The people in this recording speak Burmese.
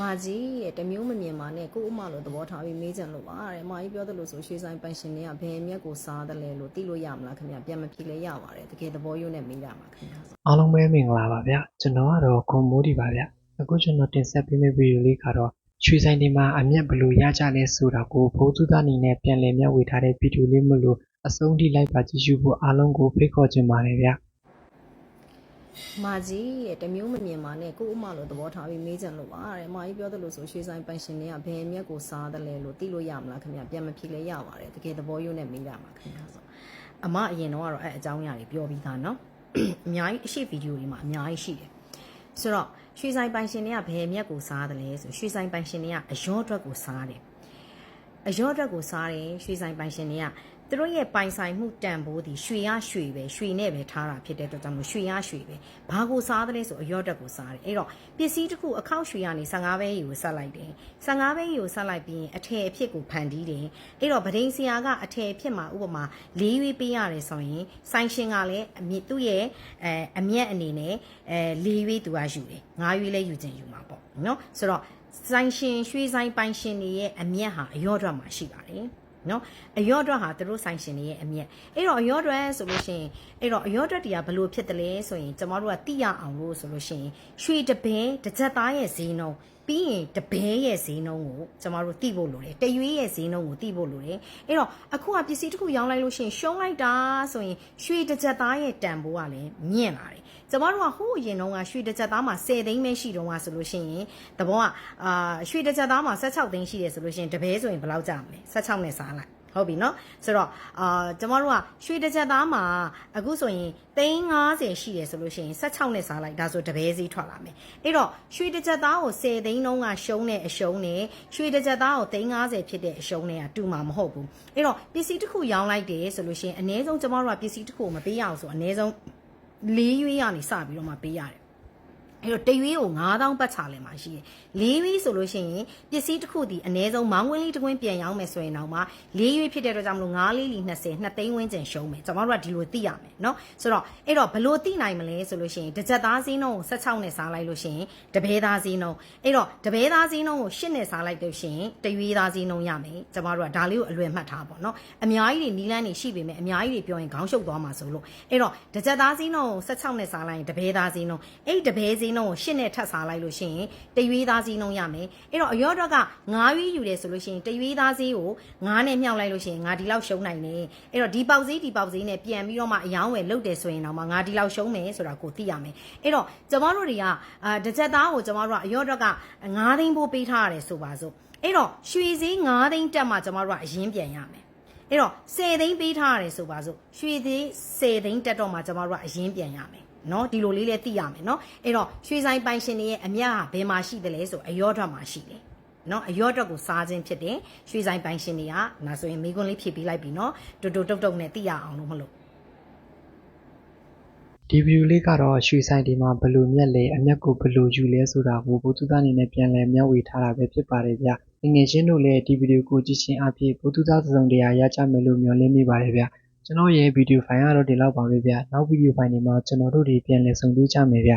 မာကြီးရဲ့တမျိုးမမြင်ပါနဲ့ကို့အမလို့သဘောထားပြီးမေးကြလို့ပါတဲ့မာကြီးပြောသလိုဆိုရွှေဆိုင်ပန်ရှင်တွေကဘယ်အမျက်ကိုစားတယ်လဲလို့သိလို့ရမလားခင်ဗျပြန်မဖြေလဲရပါတယ်တကယ်သဘောရိုးနဲ့မေးတာပါခင်ဗျအားလုံးပဲမင်္ဂလာပါဗျကျွန်တော်ကတော့ခွန်မိုးဒီပါဗျအခုကျွန်တော်တင်ဆက်ပေးမယ့်ဗီဒီယိုလေးကတော့ရွှေဆိုင်ဒီမှာအမျက်ဘယ်လိုရကြလဲဆိုတာကိုဘိုးသူသားအနေနဲ့ပြန်လည်မျှဝေထားတဲ့ဗီဒီယိုလေးမလို့အဆုံးထိလိုက်ပါကြည့်ရှုဖို့အားလုံးကိုဖိတ်ခေါ်ချင်ပါတယ်ဗျ မာကြီးရဲ့တမျိုးမမြင်ပါနဲ့ကို့ဥမလို့သဘောထားပြီးမေးချင်လို့ပါတဲ့မာကြီးပြောသလိုဆိုရွှေဆိုင်ပန်ရှင်တွေကဘယ်မျက်ကိုစားတယ်လဲလို့သိလို့ရမလားခင်ဗျပြန်မဖြေလဲရပါတယ်တကယ်သဘောယုံနဲ့မေးရမှာခင်ဗျဆိုအမအရင်တော့ကတော့အဲအကြောင်းအရာတွေပြောပြီးသားနော်အများကြီးအရှိဗီဒီယိုတွေမှာအများကြီးရှိတယ်ဆိုတော့ရွှေဆိုင်ပန်ရှင်တွေကဘယ်မျက်ကိုစားတယ်လဲဆိုရွှေဆိုင်ပန်ရှင်တွေကအယောအတွက်ကိုစားတယ်အယောအတွက်ကိုစားတယ်ရွှေဆိုင်ပန်ရှင်တွေက သူတို့ရဲ့ပိုင်ဆိုင်မှုတန်ဖိုးဒီရွှေရရွှေပဲရွှေနဲ့ပဲထားတာဖြစ်တဲ့အတွက်ကြောင့်မို့ရွှေရရွှေပဲဘာကိုစားတယ်လဲဆိုအယောအတွက်ကိုစားတယ်အဲ့တော့ပစ္စည်းတစ်ခုအခောက်ရွှေကနေ15ဘဲရီကိုဆက်လိုက်တယ်15ဘဲရီကိုဆက်လိုက်ပြီးရင်အထည်အဖြစ်ကိုဖန်တီးတယ်အဲ့တော့ဗဒိန်ဆရာကအထည်အဖြစ်မှာဥပမာ၄ရွေးပေးရတယ်ဆိုရင်ဆိုင်ရှင်ကလည်းအမြင့်သူ့ရဲ့အဲအမျက်အနေနဲ့အဲ၄ရွေးသူကယူတယ်၅ရွေးလည်းယူခြင်းယူမှာပေါ့နော်ဆိုတော့ဆိုင်ရှင်ရွှေဆိုင်ပိုင်ရှင်တွေရဲ့အမျက်ဟာအယောအတွက်မှာရှိပါတယ် နော်အယောအတွက်ဟာသူတို့ဆိုင်ရှင်တွေရဲ့အမျက်အဲ့တော့အယောအတွက်ဆိုလို့ရှိရင်အဲ့တော့အယောအတွက်တရားဘယ်လိုဖြစ်တယ်လဲဆိုရင်ကျမတို့ကသိရအောင်လို့ဆိုလို့ရှိရင်ရွှေတပင်းတစ်ချက်သားရဲ့ဈေးနှုန်း ပြီးရင်တပင်းရဲ့ဈေးနှုန်းကိုကျမတို့သိဖို့လိုတယ်တရွေးရဲ့ဈေးနှုန်းကိုသိဖို့လိုတယ်အဲ့တော့အခုကပစ္စည်းတစ်ခုရောင်းလိုက်လို့ရှိရင်ရှုံးလိုက်တာဆိုရင်ရွှေတစ်ချက်သားရဲ့တန်ဖိုးကလည်းမြင့်လာတယ်ကျမတို့ကဟိုးအရင်တုန်းကရွှေတစ်ချက်သားမှာ10သိန်းပဲရှိတုန်းကဆိုလို့ရှိရင်တဘောကအာရွှေတစ်ချက်သားမှာ16သိန်းရှိတယ်ဆိုလို့ရှိရင်တပဲဆိုရင်ဘယ်လောက်ကြမလဲ16နဲ့စားလိုက် ဟုတ်ပြီနော်ဆိုတော့အာကျမတို့ကရွှေတစ်ချက်သားမှာအခုဆိုရင်350ရှိတယ်ဆိုလို့ရှိရင်16နဲ့စားလိုက်ဒါဆိုတပဲစီးထွက်လာမယ်အဲ့တော့ရွှေတစ်ချက်သားကို10သိန်းလုံးကရှုံးတဲ့အရှုံးနဲ့ရွှေတစ်ချက်သားကို350ဖြစ်တဲ့အရှုံးနဲ့ကတူမှာမဟုတ်ဘူးအဲ့တော့ပစ္စည်းတစ်ခုရောင်းလိုက်တယ်ဆိုလို့ရှိရင်အနည်းဆုံးကျမတို့ကပစ္စည်းတစ်ခုကိုမပေးရအောင်ဆိုအနည်းဆုံး၄ရွေးရနေစပြီးတော့မှပေးရတယ် အဲ့တော့တရွေးကို9000ပတ်ချာလည်မှာရှိတယ်။လေးရွေးဆိုလို့ရှိရင်ပစ္စည်းတစ်ခုဒီအ ਨੇ ဆုံးမောင်းဝင်းလေးတစ်ကွင်းပြန်ရောင်းမယ်ဆိုရင်တော့မှလေးရွေးဖြစ်တဲ့အတွက်ကြောင့်မလို့9လေးလီ20 2သိန်းဝင်းကျင်ရှုံးမယ်။ကျွန်တော်တို့ကဒီလိုသိရမယ်နော်။ဆိုတော့အဲ့တော့ဘလို့သိနိုင်မလဲဆိုလို့ရှိရင်တစ်ချက်သားစင်းနှုန်းကို16နဲ့စားလိုက်လို့ရှိရင်တဘဲသားစင်းနှုန်းအဲ့တော့တဘဲသားစင်းနှုန်းကို8နဲ့စားလိုက်လို့ရှိရင်တရွေးသားစင်းနှုန်းရမယ်။ကျွန်တော်တို့ကဒါလေးကိုအလွယ်မှတ်ထားပါတော့။အများကြီးတွေနီလန်းတွေရှိပေမဲ့အများကြီးတွေပြောရင်ခေါင်းရှုပ်သွားမှာဆိုလို့အဲ့တော့တစ်ချက်သားစင်းနှုန်းကို16နဲ့စားလိုက်ရင်တဘဲသားစင်းနှုန်းအဲ့ဒီတဘဲစင်းနှုန်းကို8နဲ့ထပ်စားလိုက်လို့ရှိရင်တရွေးသားစည်းနှုန်းရမယ်အဲ့တော့အရော့တော့က9ရွေးယူတယ်ဆိုလို့ရှိရင်တရွေးသားစည်းကို9နဲ့မြှောက်လိုက်လို့ရှိရင်ငါဒီလောက်ရှုံးနိုင်တယ်အဲ့တော့ဒီပေါက်စည်းဒီပေါက်စည်းနဲ့ပြန်ပြီးတော့မှအယောင်းဝယ်လုပ်တယ်ဆိုရင်တော့မှငါဒီလောက်ရှုံးမယ်ဆိုတာကိုသိရမယ်အဲ့တော့ကျမတို့တွေကအာတစ်ချက်သားကိုကျမတို့ကအရော့တော့က9သိန်းပိုးပေးထားရတယ်ဆိုပါစို့အဲ့တော့ရွှေစည်း9သိန်းတက်မှကျမတို့ကအရင်ပြန်ရမယ်အဲ့တော့10သိန်းပေးထားရတယ်ဆိုပါစို့ရွှေသေး10သိန်းတက်တော့မှကျမတို့ကအရင်ပြန်ရမယ် နော်ဒီလိုလေးလည်းသိရမယ်နော်အဲ့တော့ရွှေဆိုင်ပိုင်ရှင်တွေရဲ့အမြတ်ဟာဘယ်မှာရှိတယ်လဲဆိုအယောဓာတ်မှာရှိတယ်နော်အယောဓာတ်ကိုစားခြင်းဖြစ်တယ်ရွှေဆိုင်ပိုင်ရှင်တွေကဒါဆိုရင်မိကွန်းလေးဖြည့်ပေးလိုက်ပြီနော်တူတူတုတ်တုတ်နဲ့သိရအောင်လို့မလို့ဒီဗီဒီယိုလေးကတော့ရွှေဆိုင်ဒီမှာဘယ်လိုမျက်လဲအမျက်ကိုဘယ်လိုယူလဲဆိုတာကိုဘိုးသူသားအနေနဲ့ပြန်လည်မျှဝေထားတာပဲဖြစ်ပါတယ်ဗျငငယ်ချင်းတို့လည်းဒီဗီဒီယိုကိုကြည့်ချင်းအဖြစ်ဘိုးသူသားစုံတရားရကြမယ်လို့မျှော်လင့်မိပါတယ်ဗျ ကျွန်တော်ရဲ့ဗီဒီယိုဖိုင်ကတော့ဒီလောက်ပါပဲဗျနောက်ဗီဒီယိုဖိုင်တွေမှာကျွန်တော်တို့တွေပြန်လည်ဆုံတွေ့ကြမယ်ဗျ